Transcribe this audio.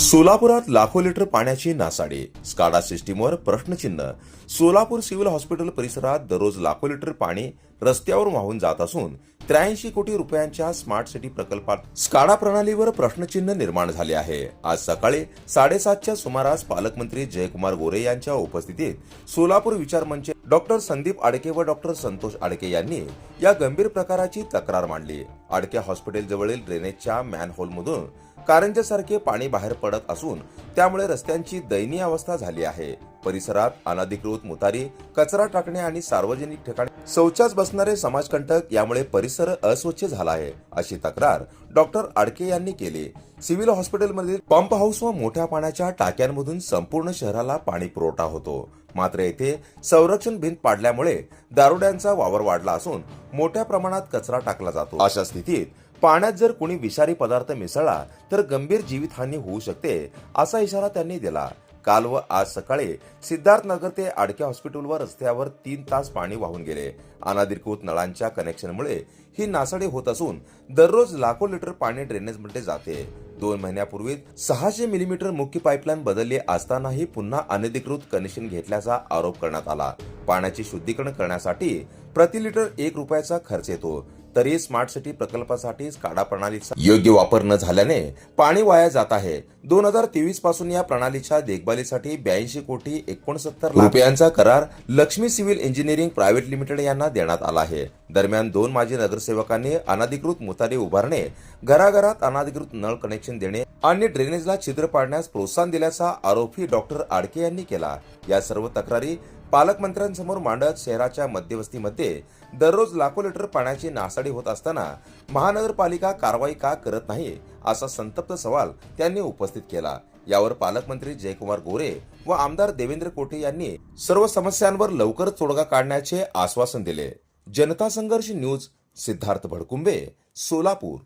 सोलापुरात लाखो लिटर पाण्याची नासाडी. स्काडा सिस्टीमवर प्रश्नचिन्ह. सोलापूर सिव्हिल हॉस्पिटल परिसरात दररोज लाखो लिटर पाणी रस्त्यावर वाहून जात असून त्र्याऐंशी कोटी रुपयांच्या स्मार्ट सिटी प्रकल्पात स्काडा प्रणालीवर प्रश्नचिन्ह निर्माण झाले आहे. आज सकाळी साडेसातच्या सुमारास पालकमंत्री जयकुमार गोरे यांच्या उपस्थितीत सोलापूर विचार मंच डॉक्टर संदीप आडके व डॉक्टर संतोष आडके यांनी या गंभीर प्रकाराची तक्रार मांडली. आडके हॉस्पिटल जवळील ड्रेनेजच्या मॅनहोलमधून कारंजासारखे पाणी बाहेर पडत असून त्यामुळे रस्त्यांची दयनीय अवस्था झाली आहे. परिसरात अनधिकृत मुतारी कचरा टाकणे आणि सार्वजनिक ठिकाणी शौचास बसणारे समाजकंटक यामुळे परिसर अस्वच्छ झाला आहे अशी तक्रार डॉक्टर आडके यांनी केली. सिव्हिल हॉस्पिटलमधील पंप हाऊस व मोठ्या पाण्याच्या टाक्यांमधून संपूर्ण शहराला पाणी पुरवठा होतो. मात्र येथे संरक्षण भिंत पाडल्यामुळे दारुड्यांचा वावर वाढला असून मोठ्या प्रमाणात कचरा टाकला जातो. अशा स्थितीत पाण्यात जर कुणी विषारी पदार्थ मिसळला तर गंभीर जीवितहानी होऊ शकते असा इशारा त्यांनी दिला. काल व आज सकाळी सिद्धार्थनगर ते आडक्या हॉस्पिटलवर रस्त्यावर तीन तास पाणी वाहून गेले. अनाधिकृत नळांच्या कनेक्शनमुळे ही नासाडी होत असून दररोज लाखो लिटर पाणी ड्रेनेजमध्ये जाते. दोन महिन्यापूर्वी सहाशे मिलीमीटर मुख्य पाईपलाईन बदलली असतानाही पुन्हा अनधिकृत कनेक्शन घेतल्याचा आरोप करण्यात आला. पाण्याचे शुद्धीकरण करण्यासाठी प्रति लिटर एक रुपयाचा खर्च येतो. तरी स्मार्ट सिटी प्रकल्पासाठी स्काडा प्रणालीचा योग्य वापर न झाल्याने पाणी वाया जात आहे. दोन हजार तेवीसपासून या प्रणालीच्या देखभालीसाठी ब्याऐंशी कोटी एकोणसत्तर रुपयांचा करार Lakshmi civil engineering private limited यांना देण्यात आला आहे. दरम्यान दोन माजी नगरसेवकांनी अनधिकृत मुतारी उभारणे घराघरात अनधिकृत नळ कनेक्शन देणे आणि ड्रेनेजला छिद्र पाडण्यास प्रोत्साहन दिल्याचा आरोपही डॉक्टर आडके यांनी केला. या सर्व तक्रारी पालकमंत्र्यांसमोर मांडत शहराच्या मध्यवस्तीमध्ये दररोज लाखो लिटर पाण्याची नासाडी होत असताना महानगरपालिका कारवाई का करत नाही असा संतप्त सवाल त्यांनी उपस्थित केला. यावर पालकमंत्री जयकुमार गोरे व आमदार देवेंद्र कोठे यांनी सर्व समस्यांवर लवकरच तोडगा काढण्याचे आश्वासन दिले. जनता संघर्ष न्यूज सिद्धार्थ भडकुंबे सोलापूर.